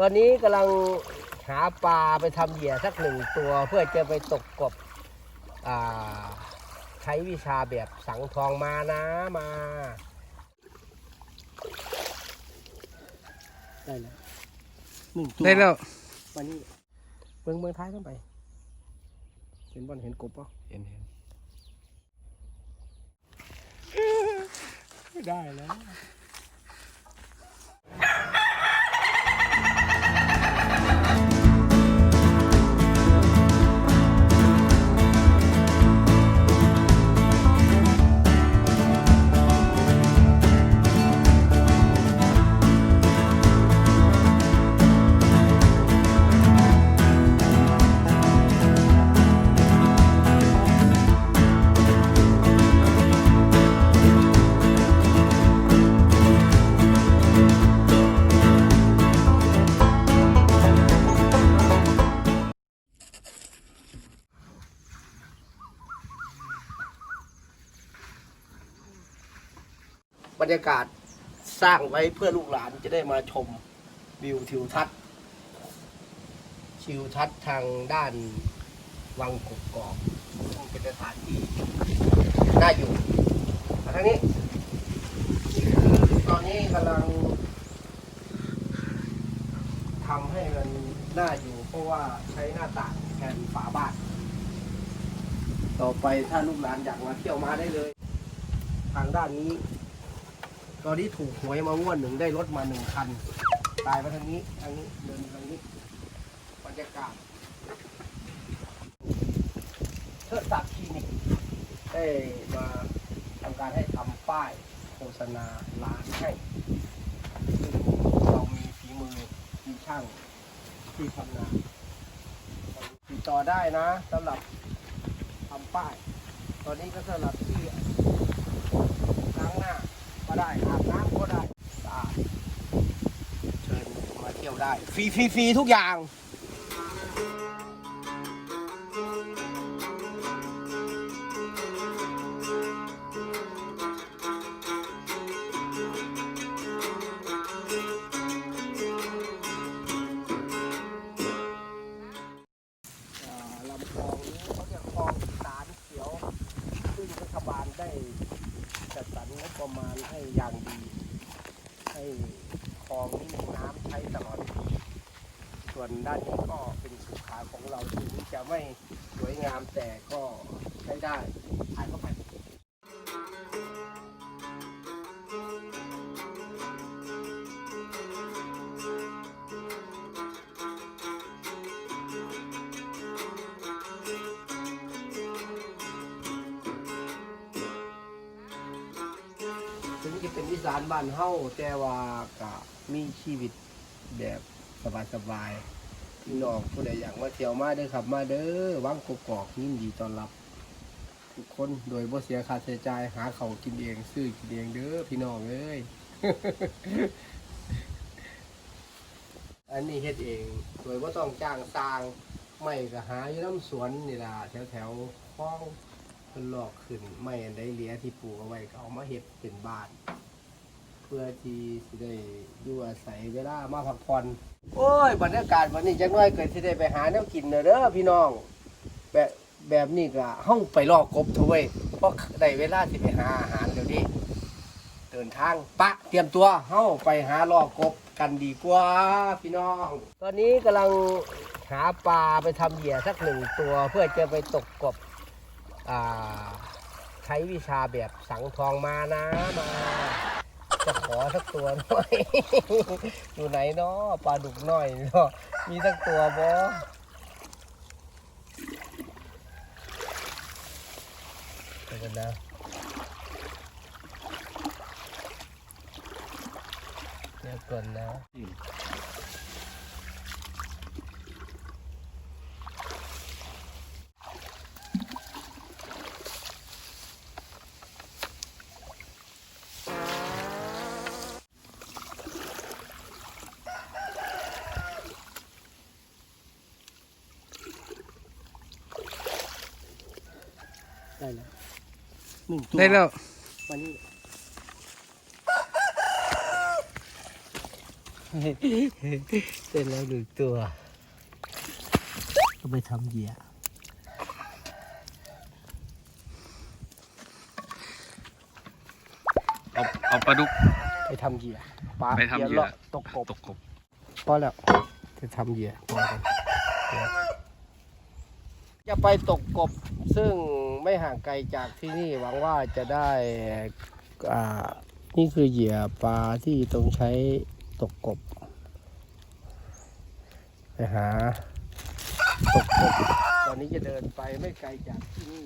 ตอนนี้กำลังหาปลาไปทำเหยื่อสักหนึ่งตัวเพื่อจะไปตกกบอ่าใช้วิชาแบบสังทองมานะมา ได้แล้วหนึ่งตัวได้แล้ววันนี้เบิ้งเบิ้งท้ายต้องไป เห็นบอลเห็นกบป่ะเห็นเห็น ไม่ได้แล้ว กาศสร้างไว้เพื่อลูกหลานจะได้มาชมวิวทิวทัศน์ทิวทัศน์ทางด้านวังกกอกซึ่งเป็นสถานที่น่าอยู่ทางนี้ ตอนนี้กำลังทำให้มันน่าอยู่ เพราะว่าใช้หน้าต่างแทนฝาบ้าน ต่อไปถ้าลูกหลานอยากมาเที่ยวมาได้เลย ทางด้านนี้ ตอนนี้ถูกหวยมางวดหนึ่งได้รถมาหนึ่งคัน ตายมาทางนี้ทางนี้เดินมาทางนี้บรรยากาศเทิดศักดิ์คลินิกได้มาทำการให้ทำป้ายโฆษณาร้านให้ซึ่งเรามีฝีมือมีช่างที่ทำงานติดต่อได้นะสำหรับทำป้าย ตอนนี้ก็สำหรับที่ ล้างหน้าก็ได้อาบน้ำก็ได้สะอาดเชิญมาเที่ยว ได้ฟรีฟรีฟรีทุกอย่าง อ่าลำคลองนี้เขาเรียกคลองสารเขียว ซึ่งรัฐบาลได้จัดสรรงบประมาณให้อย่างดี ให้คลองนี้มีน้ำใช้ตลอดปี ส่วนด้านนี้ก็เป็นสุขาของเราถึงจะไม่สวยงามแต่ก็ใช้ได้ถ่ายเข้าไปถึงจะเป็นอีสานบ้านเฮาแต่ว่าก็มีชีวิตแบบ สบายๆพี่น้องผู้ใดอยากมาเที่ยวมาเด้อครับ มาเด้อวังกกอกยินดีต้อนรับ ทุกคนโดยบ่เสียค่าใช้จ่ายหาเขากินเอง ซื้อกินเองเด้อพี่น้องเอ้ยอันนี้เฮ็ดเอง โดยบ่าต้องจ้างสร้างไม่ก็หาอยู่น้ำสวนนี่ล่ะแถวแถวๆคลองเพิ่นลอกขึ้น ไม่อันใดเหลียที่ปลูกเอาไว้ก็เอามาเฮ็ดเป็นบ้าน เพื่อที่สิได้อยู่อาศัยเวลามาพักผ่อนโอ้ยบรรยากาศวันนี้จักหน่อยเกิดสิได้ไปหาแนวกินเด้อเด้อพี่น้อง แบบแบบนี้ก็เฮาไปลอกกบเถอะเว้ยเพราะได้เวลาสิไปหาอาหารเดี๋ยวนี้เดินทางปะเตรียมตัวเฮาไปหาลอกกบกันดีกว่าพี่น้อง ตอนนี้กำลังหาปลาไปทำเหยื่อสักหนึ่งตัวเพื่อจะไปตกกบอ่าใช้วิชาแบบสังทองมานะมา จะขอสักตัวหน่อย อยู่ไหนเนาะปลาดุกหน่อยเนาะมีสักตัวบ่เดี๋ยวกันนะเดี๋ยวก่อนนะ ได้แล้วหนึ่งตัวได้แล้ววันนี้เต้นแล้วหนึ่งตัว ก็ไปทำเหยื่อเอาเอาปลาดุกไปทำเหยื่อปลาไปทำเหยื่อลาะตกกบตกกบพอแล้วจะทำเหยื่อพอกันเดี๋ยวจะไปตกกบซึ่ง ไม่ห่างไกลจากที่นี่หวังว่าจะได้นี่คือเหยื่อปลาที่ต้องใช้ตกกบ ไปหาตกกบ ตอนนี้จะเดินไปไม่ไกลจากที่นี่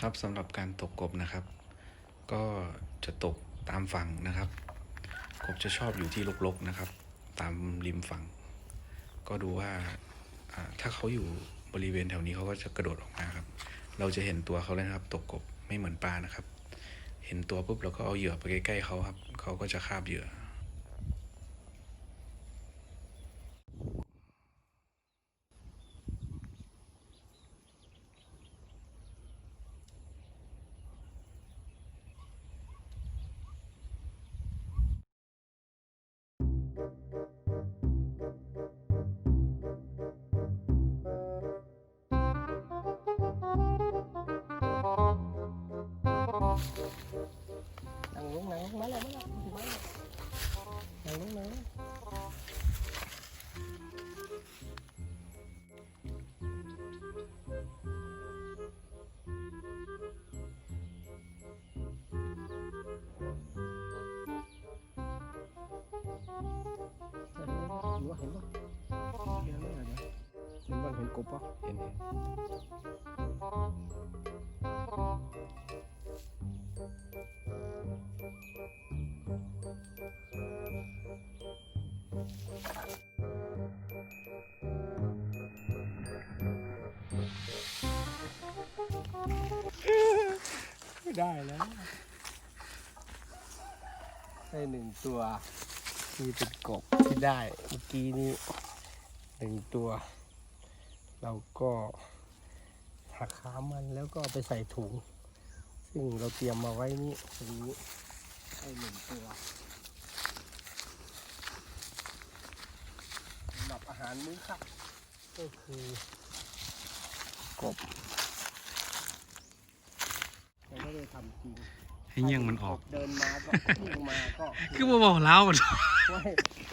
ครับสำหรับการตกกบนะครับ ก็จะตกตามฝั่งนะครับ กบจะชอบอยู่ที่รกๆนะครับ ตามริมฝั่ง ก็ดูว่าอ่าถ้าเขาอยู่บริเวณแถวนี้เขาก็จะกระโดดออกมาครับ เราจะเห็นตัวเขาเลยนะครับ ตกกบไม่เหมือนปลานะครับ เห็นตัวปุ๊บเราก็เอาเหยื่อไปใกล้ๆเขาครับเขาก็จะคาบเหยื่อ นั่งลงนั่งลงมาแล้วมาแล้วมาแล้วนั่ ได้แล้วได้หนึ่งตัวนี่เป็นกบที่ได้เมื่อกี้นี้หนึ่งตัว เราก็หักขามันแล้วก็ไปใส่ถุง ซึ่งเราเตรียมมาไว้นี่ตรงนี้ให้หนึ่งตัวสำหรับอาหารมื้อค่ำก็คือกบเราไม่ได้ทำจริง ให้เงี้ยงมันออก เดินมาก็วิ่งมาก็คือบ่บอกเล้ามันไม่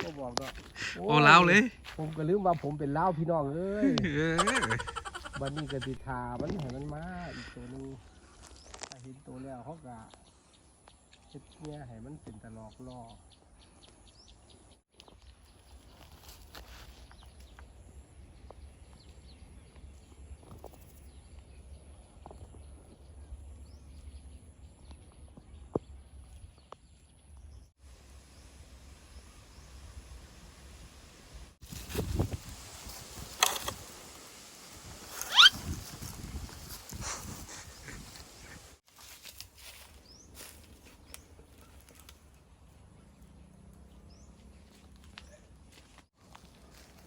ก็บอกก็โอ้เล้าเลยผมก็ลืมว่าผมเป็นเล้าวพี่น้องเอ้ยเออบันนี้ก็ติทามันให้มันมาอีกตัวหนึงถ้าเห็นตัวแล้วเขาก็เช็ดเนี่ยให้มันเป็นตะลอกล่อ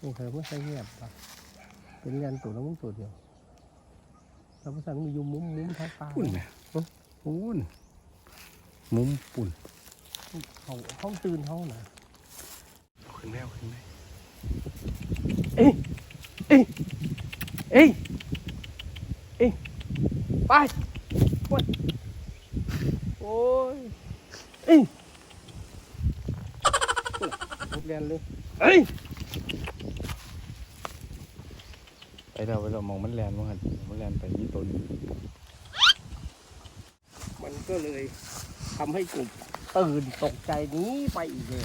นี่เคยไม่ใช่เงียบปะเป็นเรียนตัวแล้วมึงตัวเดียวแล้วภาษามีอยู่มุมมุมท้ายฟ้าปุ่นไหมปุ่นมุมปุ่นเขาห้องตื่นห้องนะขึ้นแล้วขึ้นแล้วเอ้ยเอ้ยเอ้ยเอ้ยไปโอ้ยโอ้ยเอ้ยหมดเรียนเลยเอ้ย ไปเราไปเรามองมันแลนมั้งมันแลนไปนี่ตัวนี้มันก็เลยทำให้กลุ่มตื่นตกใจนี้ไปอีกเลย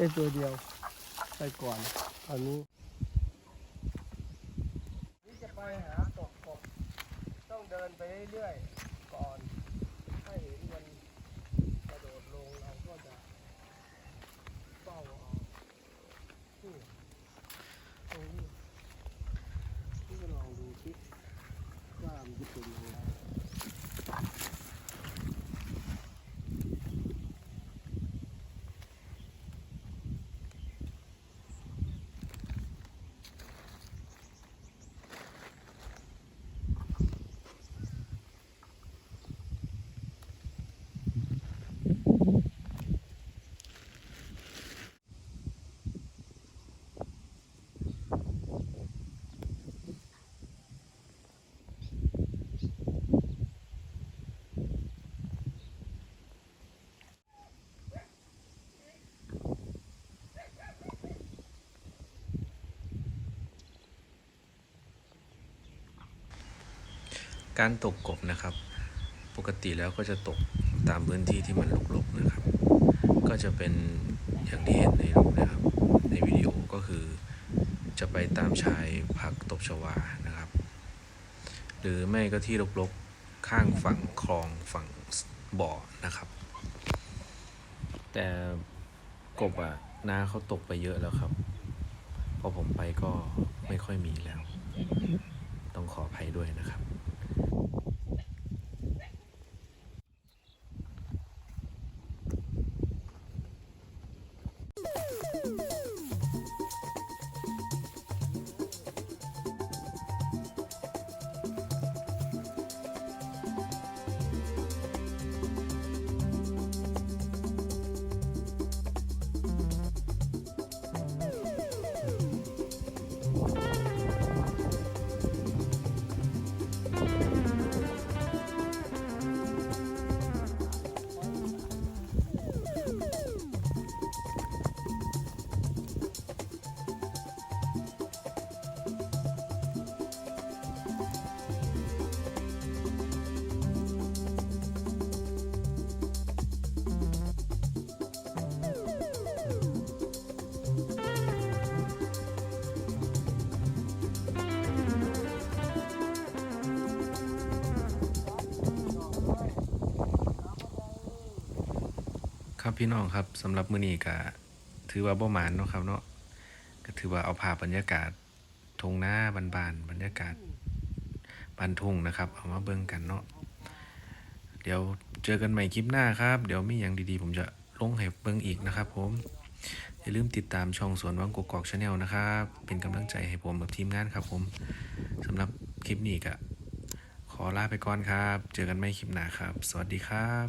ได้ตัวเดียวไปก่อนตอนนี้นี่จะไปหาตกกบต้องเดินไปเรื่อยๆก่อน ถ้าเห็นมันกระโดดลงเราก็จะเฝ้าเอานี่ตรงนี้นี่ก็ลองดูสิว่ามันจะเป็นยังไง การตกกบนะครับ ปกติแล้วก็จะตกตามพื้นที่ที่มันรกๆนะครับ ก็จะเป็นอย่างที่เห็นในรูปนะครับ ในวิดีโอก็คือจะไปตามชายพักตบชวานะครับ หรือไม่ก็ที่รกๆข้างฝั่งคลองฝั่งบ่อนะครับ แต่กบอะน้าเขาตกไปเยอะแล้วครับ พอผมไปก็ไม่ค่อยมีแล้ว ต้องขออภัยด้วยนะครับ ครับพี่น้องครับสำหรับมื้อนี้ก็ถือว่าบ่หมานเนาะครับเนาะก็ถือว่าเอาภาพบรรยากาศทงหน้าบานๆบรรยากาศบ้านทุ่งนะครับ เอามาเบิ่งกันเนาะเดี๋ยวเจอกันใหม่คลิปหน้าครับ เดี๋ยวมีอย่างดีๆ ผมจะลงให้เบิ่งอีกนะครับ ผมอย่าลืมติดตามช่องสวนวังกกอกชาแนลนะครับ เป็นกำลังใจให้ผมกับทีมงานครับผมสำหรับคลิปนี้ก็ อลาไปก่อนครับ เจอกันไม่คลิปหน้าครับ สวัสดีครับ